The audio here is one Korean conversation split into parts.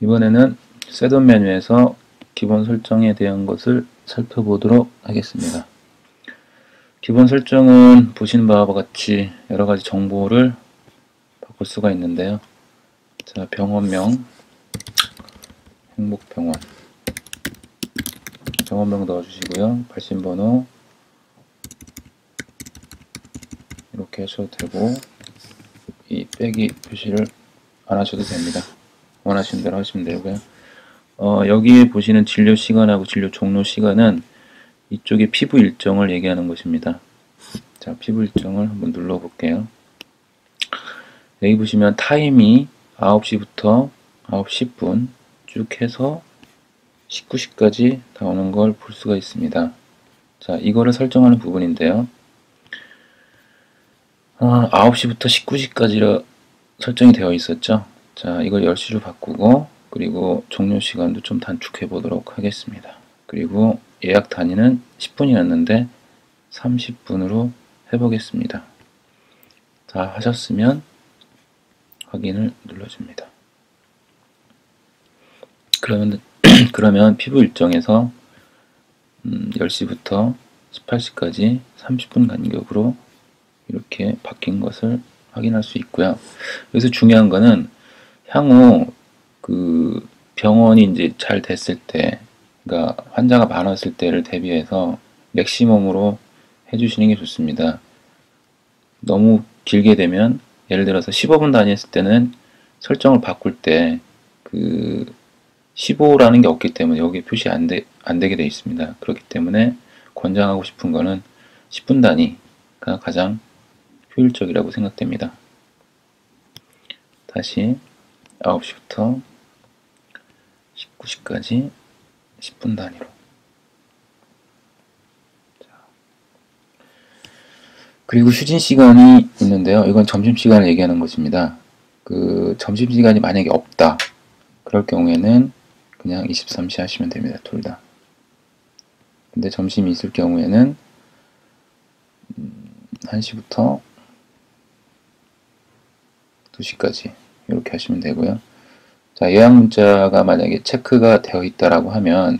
이번에는 셋업 메뉴에서 기본 설정에 대한 것을 살펴보도록 하겠습니다. 기본 설정은 보시는 바와 같이 여러가지 정보를 바꿀 수가 있는데요. 자, 병원명, 행복병원, 병원명 넣어주시고요. 발신번호 이렇게 하셔도 되고 이 빼기 표시를 안 하셔도 됩니다. 원하시는 대로 하시면 되고요. 어, 여기에 보시는 진료 시간하고 진료 종료 시간은 이쪽에 피부 일정을 얘기하는 것입니다. 자, 피부 일정을 한번 눌러볼게요. 여기 보시면 타임이 9시부터 9시 10분 쭉 해서 19시까지 나오는 걸 볼 수가 있습니다. 자, 이거를 설정하는 부분인데요. 어, 9시부터 19시까지로 설정이 되어 있었죠. 자, 이걸 10시로 바꾸고 그리고 종료 시간도 좀 단축해 보도록 하겠습니다. 그리고 예약 단위는 10분이었는데 30분으로 해보겠습니다. 다 하셨으면 확인을 눌러줍니다. 그러면, 그러면 피부 일정에서 음, 10시부터 18시까지 30분 간격으로 이렇게 바뀐 것을 확인할 수 있고요. 여기서 중요한 거는 향후 그 병원이 이제 잘 됐을 때, 그러니까 환자가 많았을 때를 대비해서 맥시멈으로 해주시는 게 좋습니다. 너무 길게 되면 예를 들어서 15분 단위했을 때는 설정을 바꿀 때 그 15라는 게 없기 때문에 여기 표시 안, 되, 안 되게 되어 있습니다. 그렇기 때문에 권장하고 싶은 거는 10분 단위가 가장 효율적이라고 생각됩니다. 다시 9시부터 19시까지 10분 단위로 그리고 휴진 시간이 있는데요. 이건 점심시간을 얘기하는 것입니다. 그 점심시간이 만약에 없다. 그럴 경우에는 그냥 23시 하시면 됩니다. 둘 다. 근데 점심이 있을 경우에는 1시부터 음, 2시까지 이렇게 하시면 되고요. 자, 예약 문자가 만약에 체크가 되어 있다라고 하면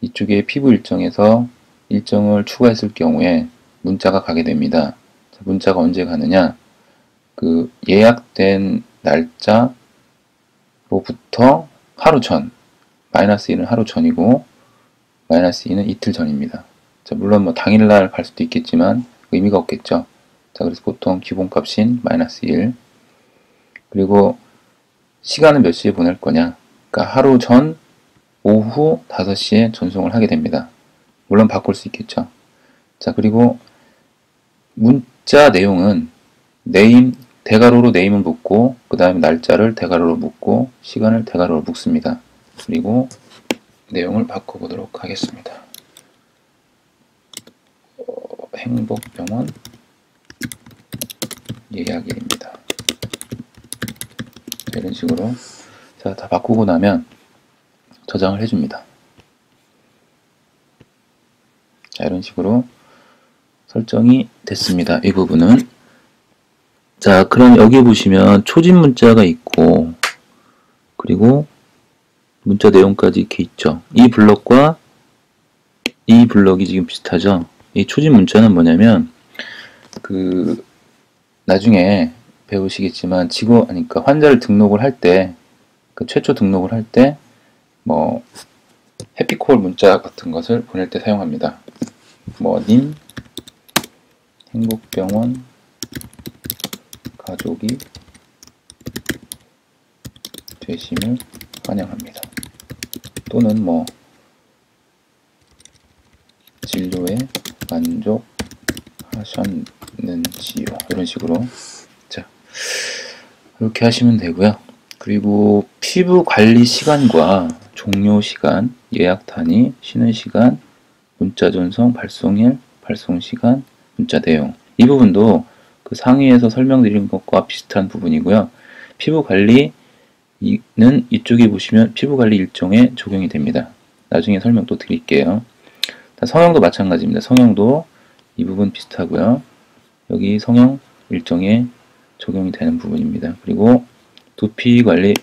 이쪽에 피부 일정에서 일정을 추가했을 경우에 문자가 가게 됩니다. 자, 문자가 언제 가느냐? 그 예약된 날짜로부터 하루 전, 마이너스 1은 하루 전이고 마이너스 2는 이틀 전입니다. 자, 물론 뭐 당일날 갈 수도 있겠지만 의미가 없겠죠. 자, 그래서 보통 기본값인 마이너스 1 그리고 시간은 몇 시에 보낼 거냐? 그러니까 하루 전 오후 5시에 전송을 하게 됩니다. 물론 바꿀 수 있겠죠. 자, 그리고 문자 내용은 네임, 대괄호로 네임을 묻고 그 다음에 날짜를 대괄호로 묻고 시간을 대괄호로 묻습니다. 그리고 내용을 바꿔보도록 하겠습니다. 어, 행복병원 예약일입니다. 이런 식으로 자, 다 바꾸고 나면 저장을 해줍니다. 자, 이런 식으로 설정이 됐습니다. 이 부분은 자, 그럼 여기 보시면 초진 문자가 있고 그리고 문자 내용까지 이렇게 있죠. 이 블럭과 이 블럭이 지금 비슷하죠. 이 초진 문자는 뭐냐면 그 나중에 배우시겠지만 지구 그러니까 환자를 등록을 할 때 그 최초 등록을 할 때 뭐 해피콜 문자 같은 것을 보낼 때 사용합니다. 뭐 님 행복병원 가족이 되심을 환영합니다. 또는 뭐 진료에 만족하셨는지요 이런 식으로 이렇게 하시면 되고요. 그리고 피부 관리 시간과 종료 시간, 예약 단위, 쉬는 시간, 문자 전송, 발송일, 발송 시간, 문자 내용 이 부분도 그 상위에서 설명드린 것과 비슷한 부분이고요. 피부 관리는 이쪽에 보시면 피부 관리 일정에 적용이 됩니다. 나중에 설명 또 드릴게요. 성형도 마찬가지입니다. 성형도 이 부분 비슷하고요. 여기 성형 일정에 적용이 되는 부분입니다. 그리고 두피 관리부터